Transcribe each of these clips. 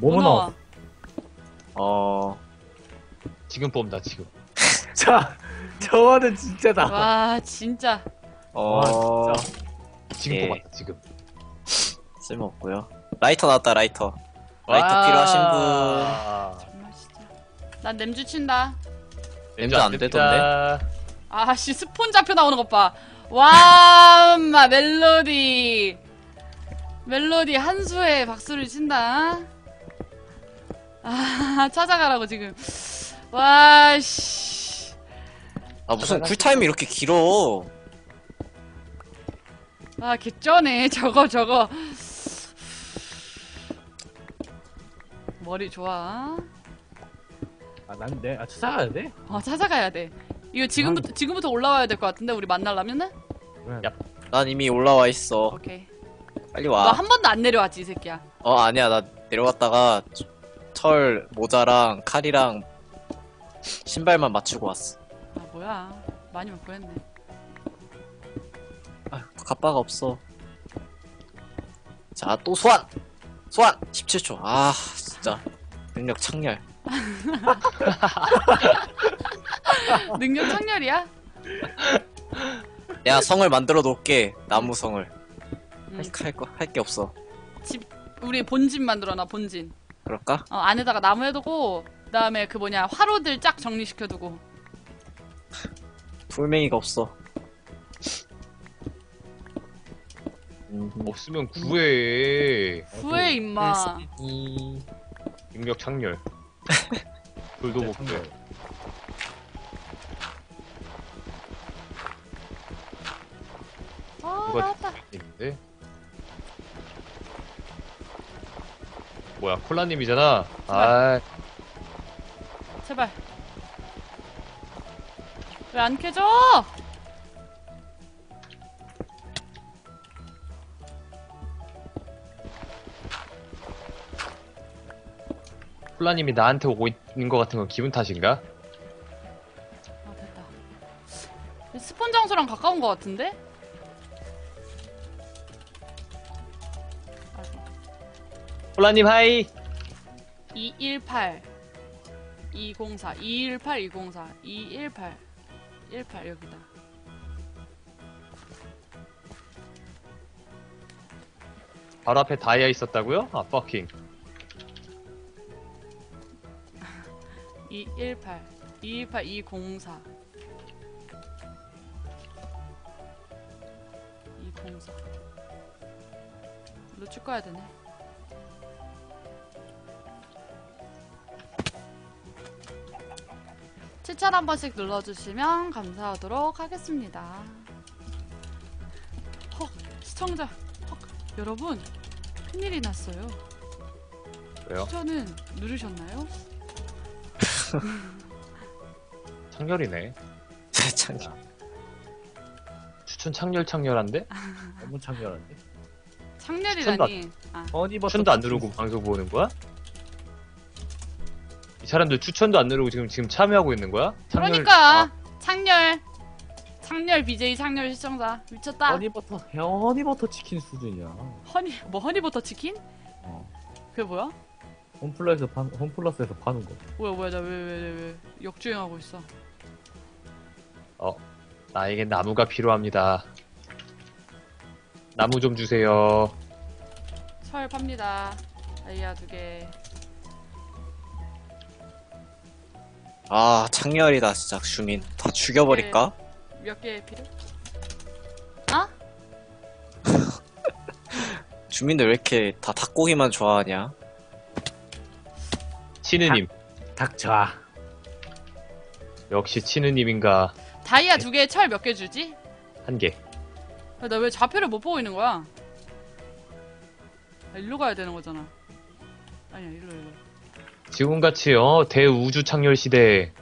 나와? 어, 지금 뽑는다 지금. 자, 저거는 진짜다. 와 진짜 어, 와, 진짜. 지금 예. 뽑았다 지금. 쓸모없고요. 라이터 나왔다, 라이터. 라이터 와. 필요하신 분. 아, 정말 진짜 난 냄주 친다 냄새 안 되던데? 아씨 스폰 잡혀 나오는 것봐와 엄마 멜로디 멜로디 한 수에 박수를 친다 아 찾아가라고 지금 와 씨 아, 무슨 쿨타임이 이렇게 길어. 아 개쩌네 저거 저거 머리 좋아 아, 난 내, 아, 찾아가야 돼? 어 찾아가야 돼 이거 지금부터 지금부터 올라와야 될 것 같은데 우리 만나려면은 왜? 야. 난 이미 올라와 있어. 오케이 빨리 너 와. 한 번도 안 내려왔지 이 새끼야 어, 아니야. 나 내려갔다가 철, 모자랑 칼이랑 신발만 맞추고 왔어. 아 뭐야 많이 먹고 했네 아, 갑바가 없어. 자, 또 소환! 소환! 17초. 아, 진짜. 능력 창렬. 능력 창렬이야? 내가 성을 만들어 놓을게. 나무 성을. 응. 할 거, 할 게 없어. 집 우리 본진 만들어놔 본진 그럴까? 어, 안에다가 나무 해두고 그 다음에 그 뭐냐 화로들 쫙 정리시켜두고 돌멩이가 없어. 음, 없으면 구해. 후회 임마 이... 능력 창렬. 돌도 못 구해. 아 누가 나왔다 있는데? 뭐야 콜라님이잖아. 아, 제발 왜안 켜져? 콜라님이 나한테 오고 있는 것 같은 건 기분 탓인가? 아 됐다 스폰 장소랑 가까운 것 같은데? 콜라님 하이. 218 204 218 204 218 18 여기다. 바로 앞에 다이아 있었다고요? 아 퍼킹. 218 218 204 204 놓칠 거야 되네 추천 한 번씩 눌러주시면 감사하도록 하겠습니다 헉 시청자 헉 여러분 큰일이 났어요 왜요? 추천은 누르셨나요? 창렬이네. 참, 추천 창렬 창렬한데? 너무 창렬한데? 창렬이라니 아, 허니버터. 추천도 안 누르고 방송 보는 거야? 이 사람들 추천도 안 누르고 지금 지금 참여하고 있는 거야? 창렬- 그러니까 아, 창렬 창렬 BJ 창렬 시청자 미쳤다 허니버터, 허니버터 치킨 수준이야. 허니 뭐 허니버터 치킨? 어. 그게 뭐야? 홈플러스에서 판, 홈플러스에서 파는 거. 뭐야 뭐야 나 왜 왜왜왜 역주행하고 있어 나에겐 나무가 필요합니다. 나무 좀 주세요. 철 팝니다 다이아 두 개 아, 창렬이다, 진짜, 주민. 다 죽여버릴까? 몇개 필요? 아? 주민들 왜 이렇게 다 닭고기만 좋아하냐? 치느님. 닥쳐. 역시 치느님인가. 다이아 두 개에 철 몇 개 주지? 한 개. 나 왜 좌표를 못 보고 있는 거야? 아, 일로 가야 되는 거잖아 아니야 일로 일로 지금같이 어 대우주 창렬 시대에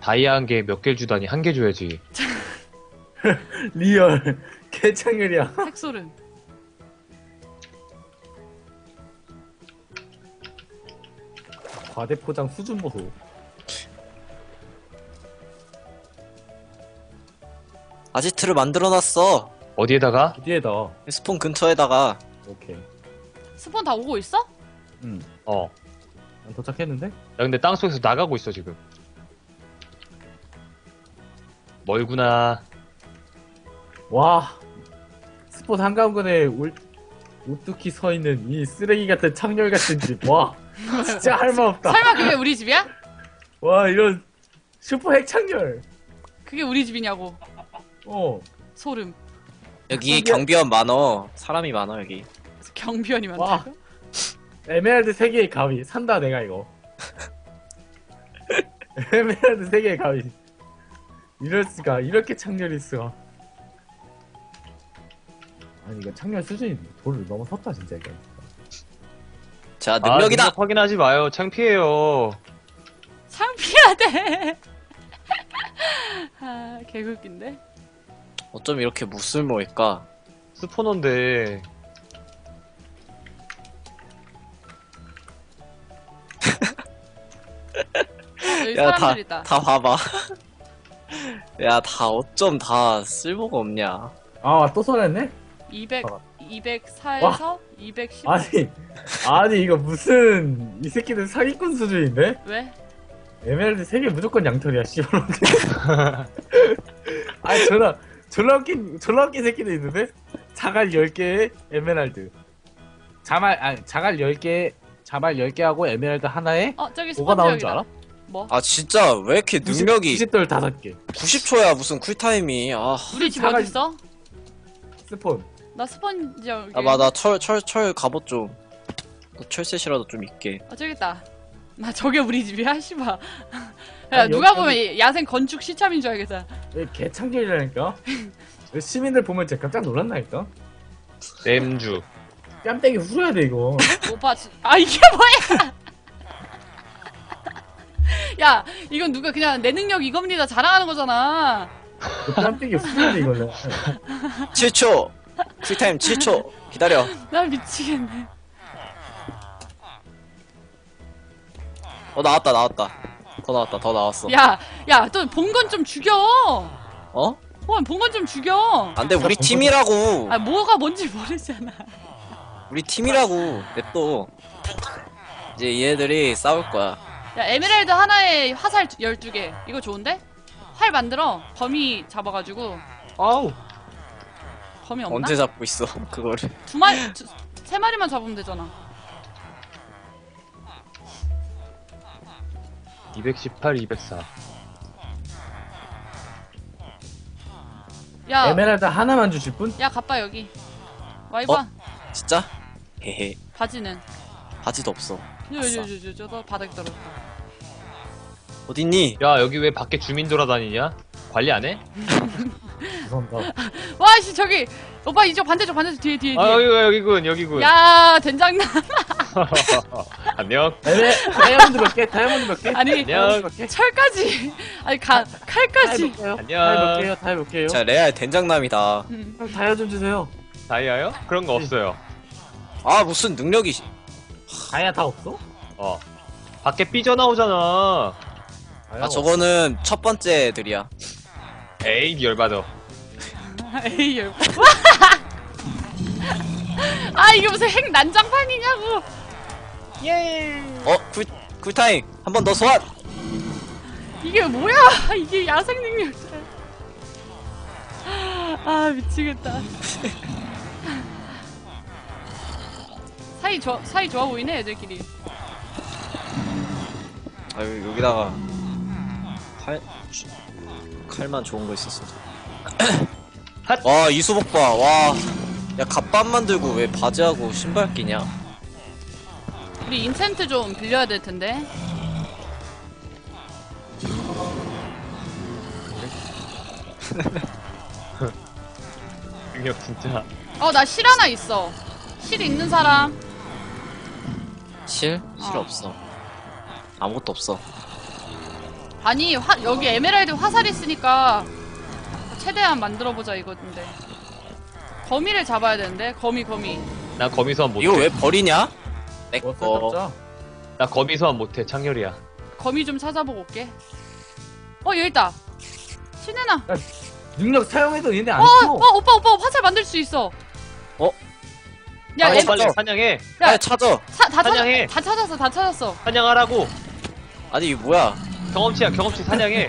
다이아 한 개 몇 개 주다니 한 개 줘야지. 리얼. 개창렬이야. 색소른 과대포장 수준 보소. 아지트를 만들어놨어. 어디에다가? 어디에다. 스폰 근처에다가. 오케이. 스폰 다 오고 있어? 응. 어. 난 도착했는데? 야, 근데 땅속에서 나가고 있어, 지금. 멀구나. 와. 스폰 한가운데 울, 우뚝히 서 있는 이 쓰레기 같은 창렬 같은 집. 와. 진짜 할 말 없다. 설마 그게 우리 집이야? 와, 이런 슈퍼 핵창렬. 그게 우리 집이냐고. 어. 소름. 여기. 경비원 많어. 사람이 많아 여기. 경비원이 와. 많다고? 에메랄드 3개의 가위. 산다, 내가 이거. 에메랄드 3개의 가위. 이럴 수가. 이렇게 창렬이 있어. 아니, 이거 창렬 수준이 돌을 넘어섰다, 진짜, 이거. 자 아, 능력이다. 능력 확인하지 마요. 창피해요. 창피하대. 아, 개웃긴데? 어쩜 이렇게 무쓸모일까? 스포너인데. 야다 사람들. 다 봐봐. 야 다 어쩜 다 쓸모가 없냐. 아, 또 손했네? 200, 봐봐. 204에서 210. 아니, 아니, 이거 무슨, 이 새끼들 사기꾼 수준인데? 왜? 에메랄드 3개 무조건 양털이야, 씨발. 아니, 졸라, 졸라 웃긴, 졸라 웃긴 새끼도 있는데? 자갈 10개에 에메랄드. 자말, 아니, 자갈 10개, 자말 10개 하고 에메랄드 하나에 어, 저기 뭐가 스펀지 여기다. 줄 알아? 뭐? 아 진짜 왜 이렇게 능력이 90돌 5개. 90 초야 무슨 쿨타임이. 아. 우리 집 자갈- 어딨어? 스폰. 나 스펀지 여기. 아마 나철 철 철 갑옷 좀. 너 철셋이라도 좀 있게. 어, 저기 있다. 나 저게 우리 집이야? 씨발. 야, 아니, 누가 여기- 보면 이 야생 건축 시참인 줄 알겠다. 왜 개창렬이라니까? 왜 시민들 보면 진짜 깜짝 놀란다니까? 램주. 뺨때기 후려야 돼, 이거. 오빠, 지- 아, 이게 뭐야! 야, 이건 누가 그냥 내 능력 이겁니다 자랑하는 거잖아. 후려야 돼, 이거는. 7초. 쿨타임 7초. 기다려. 나 미치겠네. 어 나왔다 나왔다. 더 나왔다 더 나왔어. 야, 야, 또 본 건 좀 죽여! 어? 어, 본 건 좀 죽여! 안돼 우리 팀이라고. 아, 뭐가 뭔지 모르잖아. 우리 팀이라고. 냅둬. 이제 얘네들이 싸울 거야. 야, 에메랄드 하나에 화살 12개. 이거 좋은데? 활 만들어. 거미 잡아가지고. 아우. 거미 없나? 언제 잡고 있어 그거를. 두 마리, 두, 세 마리만 잡으면 되잖아. 218, 204. 야, 에메랄드 하나만 주실 분? 야, 가빠 여기. 와, 이봐. 어? 진짜? 헤헤. 바지는. 바지도 없어. 저, 저, 저, 저, 바닥에 떨어졌다. 어딨니? 야, 여기 왜 밖에 주민 돌아다니냐? 관리 안 해? 죄송합니다. 와, 씨, 저기! 오빠, 이쪽 반대쪽, 반대쪽, 뒤에, 뒤에, 뒤에. 아, 여기, 여기군, 여기군. 야, 된장남. 안녕. 에메, 다이아몬드 몇 개? 다이아몬드 몇 개? 아니, 안녕. 몇 개? 철까지. 아니, 가, 칼까지. 안녕. 안녕. 다이 몇 개요? 다이 몇 개요? 자 레알 된장남이다. 음. 형 다이아 좀 주세요. 다이아요? 그런 거 없어요. 아 무슨 능력이. 다이아 다 없어? 어. 밖에 삐져 나오잖아. 아 저거는 첫 번째 애들이야. 에이, 열받아. 에이, 열. 아, 이게 무슨 핵 난장판이냐고. 어? 쿨, 쿨타임 한 번 더 소환! 이게 뭐야? 이게 야생 능력자. 아, 미치겠다. 사이 좋아, 사이 좋아 보이네, 애들끼리. 아유 여기다가 칼 칼만 좋은 거 있었어. 핫! 와 이수복 봐. 와. 야 갑밥 만들고 왜 바지하고 신발 끼냐? 우리 인챈트 좀 빌려야 될 텐데. 능력 진짜. 어, 나 실 하나 있어. 실 있는 사람. 실? 실 어. 없어. 아무것도 없어. 아니, 화, 여기 에메랄드 화살 있으니까 최대한 만들어보자 이건데. 거미를 잡아야 되는데, 거미, 거미. 나 거미소환 못해. 이거 왜 버리냐? 뭐 내꺼. 쓸데없죠? 나 거미소환 못해. 창렬이야. 거미 좀 찾아보고 올게. 어, 여기 있다. 신혜나. 능력 사용해도 얘네 안 어, 써. 어, 오빠, 오빠, 화살 만들 수 있어. 야, 아, 엠, 빨리. 빨리 사냥해. 야, 빨리 찾아 사, 다, 찾, 사냥해. 다 찾았어, 다 찾았어. 사냥하라고. 아니 이게 뭐야 경험치야, 경험치 사냥해.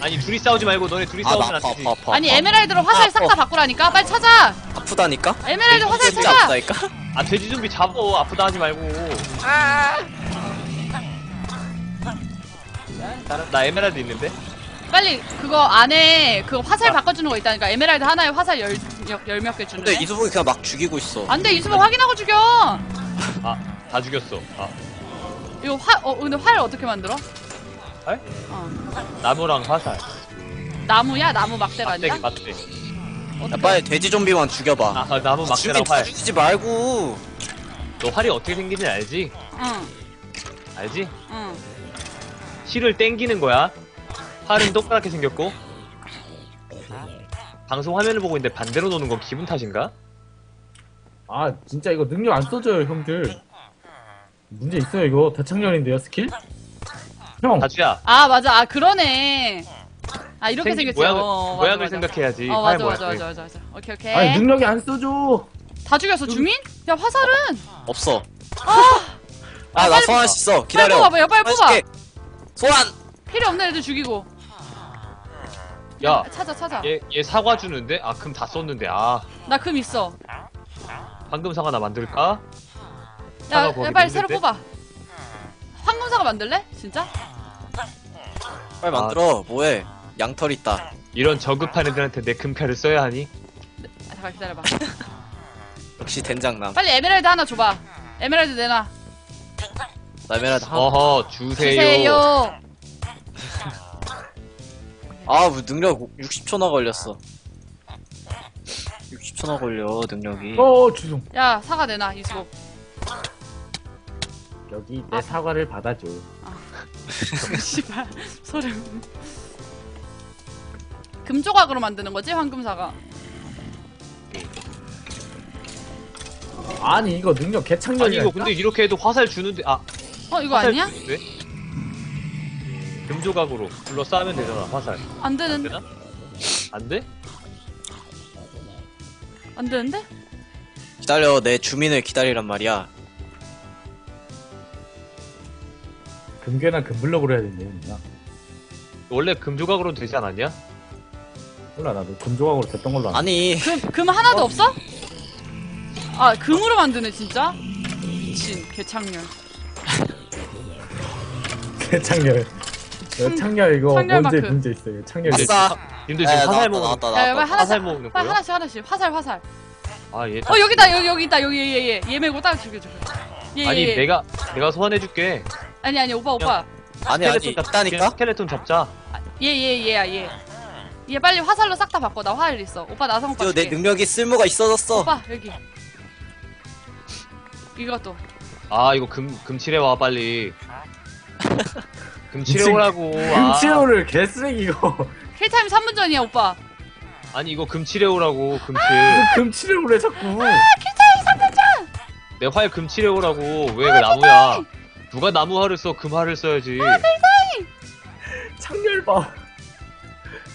아니, 둘이 싸우지 말고 너네 둘이 아 싸우면 나안 아파 되지. 아파 아파 아니, 에메랄드로 화살 아, 싹 어. 다 바꾸라니까? 빨리 찾아! 아프다니까? 에메랄드 화살 진짜 찾아! 아프다니까? 아, 돼지 좀비 잡어. 아프다 하지 말고. 나, 나 에메랄드 있는데? 빨리 그거 안에 그 화살 아. 바꿔주는 거 있다니까. 에메랄드 하나에 화살 열, 열몇 개 주는데. 근데 이수봉이 그냥 막 죽이고 있어 안 돼, 이수봉 확인하고 죽여! 아, 다 죽였어. 아, 이거 활, 어, 근데 활 어떻게 만들어? 활? 어. 나무랑 화살. 나무야? 나무 막대가 막대기, 아니라? 막대. 야 어떻게? 빨리 돼지 좀비만 죽여봐 아, 나무 아, 준비 막대랑 다 활. 죽이지 말고 너 활이 어떻게 생기는지 알지? 응, 알지? 응. 실을 땡기는 거야. 활은 동그랗게 생겼고. 방송 화면을 보고 있는데 반대로 노는 건 기분 탓인가? 아 진짜 이거 능력 안 써져요 형들 문제 있어요 이거 대창렬인데요 스킬? 형 다주야, 아, 맞아. 아, 그러네. 아, 이렇게 생긴 생겼지. 모양을, 어, 맞아, 모양을 맞아. 생각해야지. 어, 활 맞아, 맞아, 모양을. 맞아, 맞아, 맞아. 오케이, 오케이. 아니 능력이 안 써져 다 죽였어, 주민? 야, 화살은? 없어 아나 빨리 소환할 수 있어 빨리 기다려 뽑아봐, 야, 빨리 뽑아. 소환 필요 없는 애들 죽이고. 야, 찾아, 찾아. 얘, 얘 사과 주는데? 아, 금 다 썼는데. 아, 나 금 있어. 황금 사과 나 만들까? 야, 야 빨리 새로? 뽑아. 황금사과 만들래? 진짜? 빨리 아. 만들어 뭐해 양털 있다 이런 저급한 애들한테 내 금칼을 써야 하니? 아, 잠깐 기다려봐. 역시 된장남 빨리 에메랄드 하나 줘봐. 에메랄드 내놔. 하... 어허, 주세요. 주세요. 아, 뭐 능력 60초나 걸렸어. 60초나 걸려, 능력이. 어 죄송 야, 사과 내놔, 이수복. 여기 내 사과를 받아줘 씨발, 소름. 금조각으로 만드는 거지, 황금사과. 아니 이거 능력 아니, 개창렬이야 이거 근데 이렇게 해도 화살 주는데, 아, 어, 이거 화살 아니야? 주는데? 금조각으로 둘러싸면 되잖아, 화살. 안 안 되는데? 되나? 안 돼? 안 되는데? 기다려, 내 주민을 기다리란 말이야. 금괴나 금블럭으로 해야 된대 나 원래 금조각으로 되지 않았냐? 몰라 나도 금조각으로 됐던 걸로 알아 아니, 금, 금 하나도 없어? 아, 금으로 만드네, 진짜? 미친, 개창렬. 개창렬 야, 창렬 이거 창렬 문제 마크. 문제 있어요 창렬 아싸! 님들 야, 지금 화살 나왔다, 먹는 나왔다, 야, 야, 나왔다. 빨리 하나씩, 화살 먹는 빨리 거야? 하나씩, 하나씩. 화살, 화살. 아, 얘. 어, 여기 있다, 여기, 여기 있다, 여기, 얘, 얘, 얘. 얘 말고 딱 죽여, 죽여. 얘, 아니, 얘, 얘. 내가, 내가 소환해줄게. 아니, 아니, 오빠, 오빠. 아니, 아니, 스켈레톤 잡- 있다니까? 스켈레톤 잡자. 얘, 얘, 얘 야, 얘. 얘 빨리 화살로 싹 다 바꿔. 나 화살 있어. 오빠 나성 오빠 이거 내 줄게. 능력이 쓸모가 있어졌어. 오빠 여기. 이것도. 아, 이거 금, 금칠해 와, 빨리. 금칠해 오라고. 아. 금치로를 개쓰레기 이거 킬타임 3분 전이야, 오빠. 아니, 이거 금칠해 오라고, 금칠. 금치로를 해 자꾸 내활 금칠해 오라고. 왜, 그 나무야. 누가 나무 활을 써? 금 활을 써야지. 창렬 봐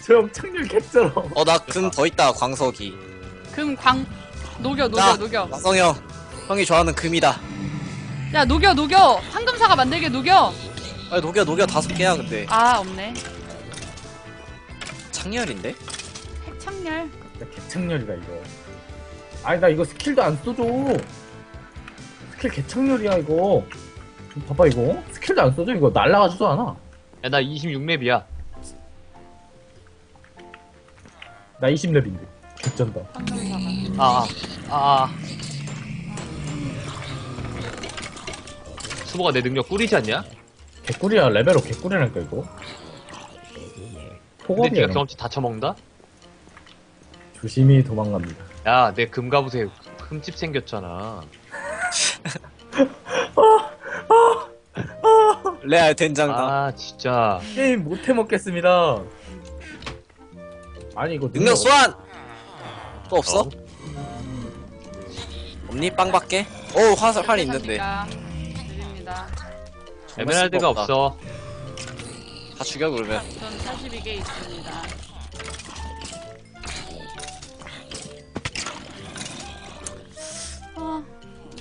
저 형 창렬 개쩔어 어, 나 금 더 있다, 광석이. 금광 녹여 녹여 자, 녹여. 광성형. 형이 좋아하는 금이다. 야, 녹여 녹여. 황금사가 만들게 녹여. 아, 녹여, 녹여 다섯 개야, 근데. 아, 없네. 창렬인데? 핵창렬. 진짜 개창렬이다 이거 아니 나 이거 스킬도 안 써줘 스킬 개창렬이야 이거 봐봐 이거 스킬도 안 써줘 이거 날라가지도 않아 야, 나 26렙이야. 나 20렙인데 개쩐다 황금사가. 아, 아, 아. 수보가 내 능력 꾸리지 않냐? 개꿀이야 레벨업 개꿀이라니까 이거 근데 폭업이야 네가. 경험치 다 처먹는다? 조심히 도망갑니다 야, 내 금가부세 흠집 생겼잖아. 레알 된장남. 아, 진짜. 게임 못해 먹겠습니다 아니 이거 능력 소환! 또 없어? 어? 없니? 빵밖에? 오, 화살, 활 있는데. 드립니다. 에메랄드가 쓸모없다. 없어. 다 죽여, 그러면. 전 42개 있습니다.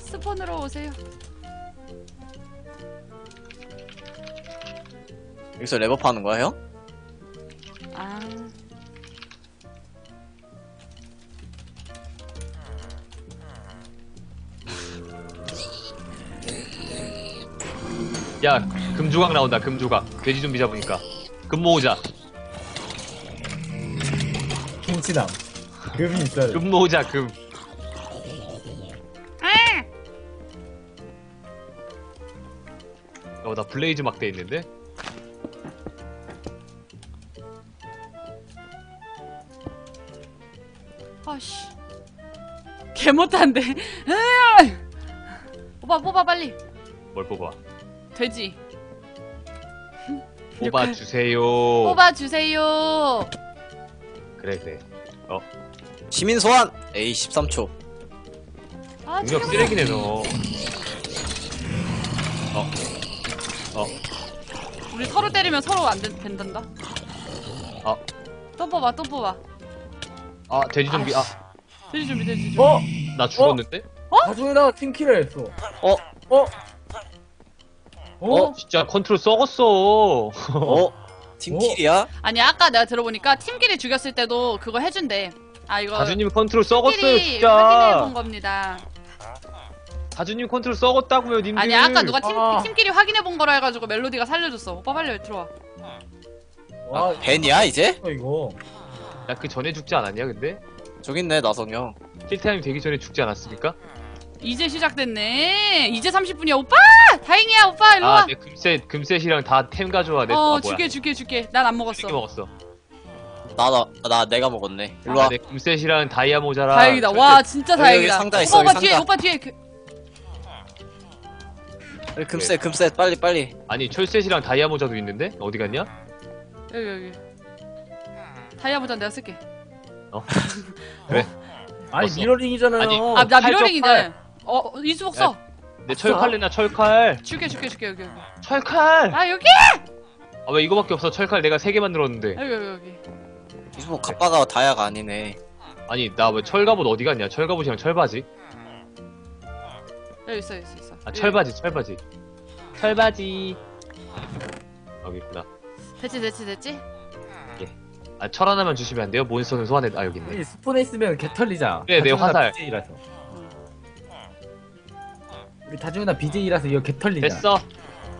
스폰으로 오세요. 여기서 레버 파는 거야, 형? 아. 야 금조각 나온다 금조각 돼지 좀비 잡으니까 금 모으자 김치남. 금이 있어야 돼. 금 모으자 금 어, 나 블레이즈 막대 있는데? 개 못한데. 으아! 뽑아 뽑아 빨리. 뭘 뽑아? 돼지. 뽑아 주세요. 뽑아 주세요. 그래, 그래. 시민 소환! 에이, 13초. 아 지금 쓰레기네, 너. 어. 어, 우리 서로 때리면 서로 안 된, 된단다. 어. 또 뽑아 또 뽑아. 아, 돼지 좀비, 아, 돼지 준비 돼지 준비. 어? 나 죽었는데? 나중에다가 팀킬을 했어. 어? 어? 어? 어? 진짜 컨트롤 썩었어. 어? 팀킬이야? 아니 아까 내가 들어보니까 팀끼리 죽였을 때도 그거 해준대. 아 이거 다주님 컨트롤 썩었어요, 팀끼리 확인해 본 진짜. 겁니다. 다주님 컨트롤 썩었다고요, 님들. 아니 아까 누가 팀, 아. 팀끼리 확인해 본 거라 해가지고 멜로디가 살려줬어. 오빠 빨리 들어와. 와, 벤이야, 이제? 이거, 이거. 야, 그 전에 죽지 않았냐, 근데? 저기 있네, 나성형. 킬타임 되기 전에 죽지 않았습니까? 이제 시작됐네. 이제 30분이야 오빠. 다행이야 오빠 일로 아, 와. 내 금셋, 금셋이랑 다 템 가져와. 내, 어 아. 줄게 줄게 줄게. 난 안 먹었어. 먹었어. 나, 나, 나, 내가 먹었네. 일로 아, 와. 내 금셋이랑 다이아 모자랑. 다행이다. 와 진짜 여기, 다행이다. 여기 상자 오빠 있어, 오빠 여기 뒤에 상자. 오빠 뒤에 그, 금셋, 금셋, 빨리, 빨리. 아니, 철셋이랑 다이아 모자도 있는데? 어디 갔냐? 여기 여기. 다이아 보자 내가 쓸게. 아니. 미러링이잖아요. 아니, 아 나 칼 미러링이네. 어 이수복 써. 내 철칼내나 철칼. 줄게 줄게 줄게 여기 여기. 철칼! 아 여기 아, 왜 이거밖에 없어? 철칼 내가 세 개 만들었는데. 여기 여기 여기. 이수복 갑바가 다야가 아니네. 아니, 나 왜 철갑옷 어디 갔냐? 철갑옷이랑 철바지? 여기 있어 있어 있어. 아, 여기. 철바지, 철바지. 철바지. 여기 있구나. 됐지 됐지 됐지. 아, 철 하나만 주시면 안 돼요? 몬스터는 소환해. 아, 여기 있네. 이 스폰에 있으면 개 털리자. 그래, 내 다중이나 화살. BJ라서. 우리 다중이나 BJ라서 이거 개 털리자. 됐어.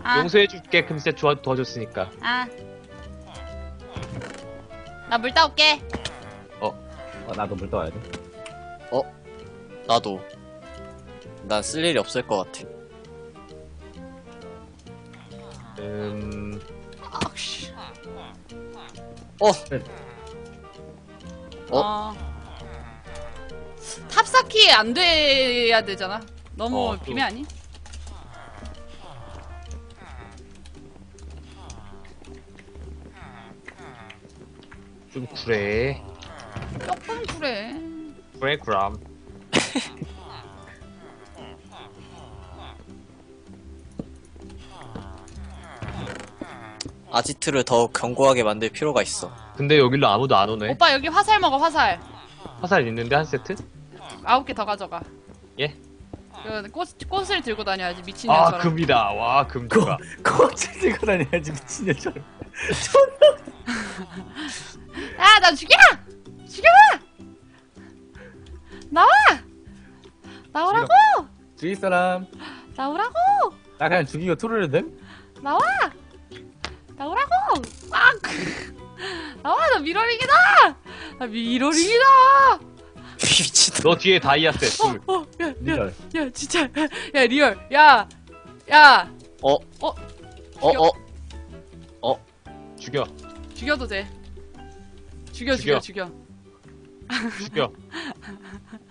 아 용서해줄게. 금셋 도와, 도와줬으니까. 아. 나 물 따올게. 어, 나도 물 떠와야 돼. 나도. 난 쓸 일이 없을 것 같아. 음. 어! 어? 어. 탑사키 안 돼야 되잖아. 너무 어, 또. 비매 아니? 좀 그래. 조금 그래. 그래, 그럼. 아지트를 더 견고하게 만들 필요가 있어. 근데 여기로 아무도 안 오네. 오빠 여기 화살 먹어 화살. 화살 있는데 한 세트? 아홉 개 더 가져가. 예? 그 꽃, 꽃을 들고 다녀야지 아, 미친년처럼. 금이다. 와, 금 좋아. 코치 들고 다녀야지, 미친년처럼. 야, 나 죽여! 죽여봐! 나와! 나오라고! 죽일 사람. 나오라고! 나 그냥 죽이고 투르를 됨? 나와! 나오라고! 아! 나와, 나 미러링이다! 나 미러링이다! 미친. 너 뒤에 다이아 셋. 둘. 어, 야, 야, 리얼. 야, 진짜. 야, 리얼. 야, 야, 어? 어? 어, 어? 죽여. 죽여도 돼. 죽여, 죽여, 죽여. 죽여. 죽여.